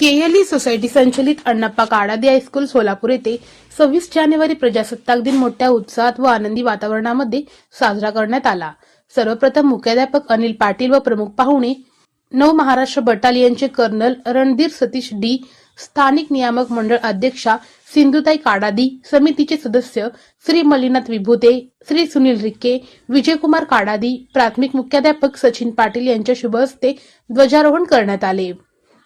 Society संचलित Annappa Kadadi high school Solapur येथे सव्वीस जानेवारी प्रजासत्ताक दिन मोठ्या उत्साहात व आनंदी वातावरणामध्ये साजरा करण्यात आला. सर्वप्रथम मुख्याध्यापक अनिल पाटील व प्रमुख पाहुणे नव महाराष्ट्र बटालियनचे कर्नल रणधीर सतीश डी स्थानिक नियामक मंडळ अध्यक्षा सिंधुताई काडादी समितीचे सदस्य श्री मल्लीनाथ विभूते श्री सुनील रिक्के विजयकुमार काडादी प्राथमिक मुख्याध्यापक सचिन पाटील यांच्या शुभ हस्ते ध्वजारोहण करण्यात आले.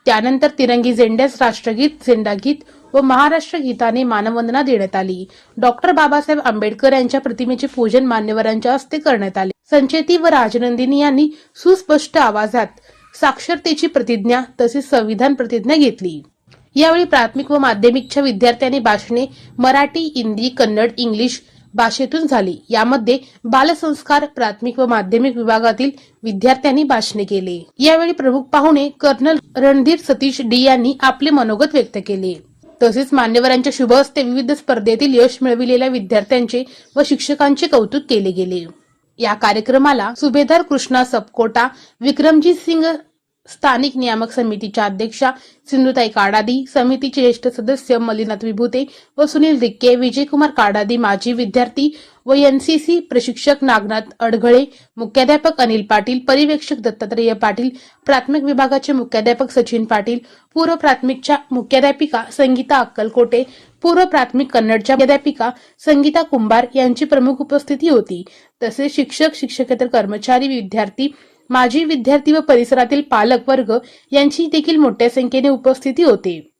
त्यानंतर तिरंगी झेंड्यास राष्ट्रगीत झेंडागीत व महाराष्ट्र गीताने मानवंदना देण्यात आली. डॉक्टर बाबासाहेब आंबेडकर यांच्या प्रतिमेचे पूजन मान्यवरांच्या हस्ते करण्यात आले. संचेती व राजनंदिनी यांनी सुस्पष्ट आवाजात साक्षरतेची प्रतिज्ञा तसेच संविधान प्रतिज्ञा घेतली. यावेळी प्राथमिक व माध्यमिकच्या विद्यार्थ्यांनी भाषणे मराठी हिंदी कन्नड इंग्लिश भाषेतून झाली. यामध्ये बालसंस्कार प्राथमिक व माध्यमिक विभागातील विद्यार्थ्यांनी भाषणे केले. यावेळी प्रमुख पाहुणे कर्नल रणधीर सतीश डी यांनी आपले मनोगत व्यक्त केले. तसेच मान्यवरांच्या शुभ हस्ते विविध स्पर्धेतील यश मिळविलेल्या विद्यार्थ्यांचे व शिक्षकांचे कौतुक केले गेले. या कार्यक्रमाला सुभेदार कृष्णा सपकोटा विक्रमजीत सिंग स्थानिक नियामक समितीच्या अध्यक्षा सिंधुताई काडादी समितीचे ज्येष्ठ सदस्य मल्लीनाथ विभूते व सुनील रिक्के विजयकुमार काडादी माजी विद्यार्थी व एनसीसी प्रशिक्षक नागनाथ अडघळे मुख्याध्यापक अनिल पाटील पर्यवेक्षक दत्तात्रेय पाटील प्राथमिक विभागाचे मुख्याध्यापक सचिन पाटील पूर्व प्राथमिकच्या मुख्याध्यापिका संगीता अक्कलकोटे पूर्व प्राथमिक कन्नडच्या मुख्याध्यापिका संगीता कुंभार यांची प्रमुख उपस्थिती होती. तसेच शिक्षक शिक्षकेतर कर्मचारी विद्यार्थी माजी विद्यार्थी व परिसरातील पालक वर्ग यांची देखील मोठ्या संख्येने उपस्थिती होते.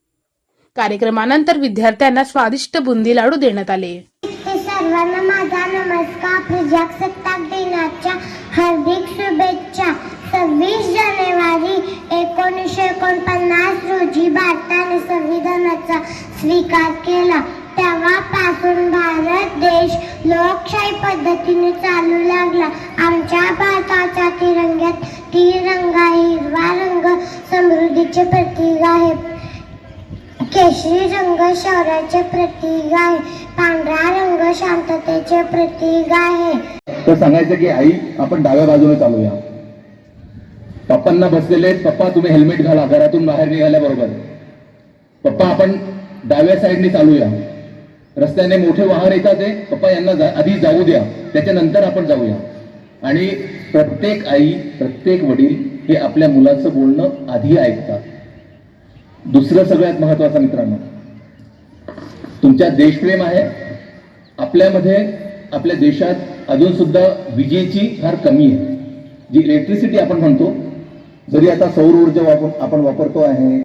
कार्यक्रमानंतर विद्यार्थ्यांना स्वादिष्ट बुंदी लाडू देण्यात आले. सर्वांना माझा नमस्कार. प्रजासत्ताक दिनाच्या हार्दिक शुभेच्छा. सव्वीस जानेवारी एकोणीसशे एकोणपन्नास रोजी भारताने संविधानाचा स्वीकार केला. तेव्हापासून भारत देश लोक पद्धतीने चालू लागला. आमच्या भारताच्या तिरंग्यात तिरंगा हिरवा रंग समृद्धीचे प्रतीक आहे. केशरी रंग शौर्याचे प्रतीक आहे. पांढरा रंग शांततेचे प्रतीक आहे. तर सांगायचं की आई आपण डाव्या बाजूने चालूया. पप्पांना बसलेले पप्पा तुम्ही हेल्मेट घाला. घरातून बाहेर निघाल्याबरोबर. पप्पा आपण डाव्या साईडने चालूया. रस्त्याने मोठे वाहन येतात ते पप्पा यांना जा- आधी जाऊ द्या त्याच्यानंतर आपण जाऊया. आणि प्रत्येक आई प्रत्येक वडील हे आपल्या मुलाचं बोलणं आधी ऐकतात. दुसरं सगळ्यात महत्वाचं मित्रांनो तुमच्या देशप्रेम आहे. आपल्यामध्ये आपल्या देशात अजून सुद्धा विजेची फार कमी आहे. जी इलेक्ट्रिसिटी आपण म्हणतो जरी आता सौर ऊर्जा वापर आपण वापरतो आहे.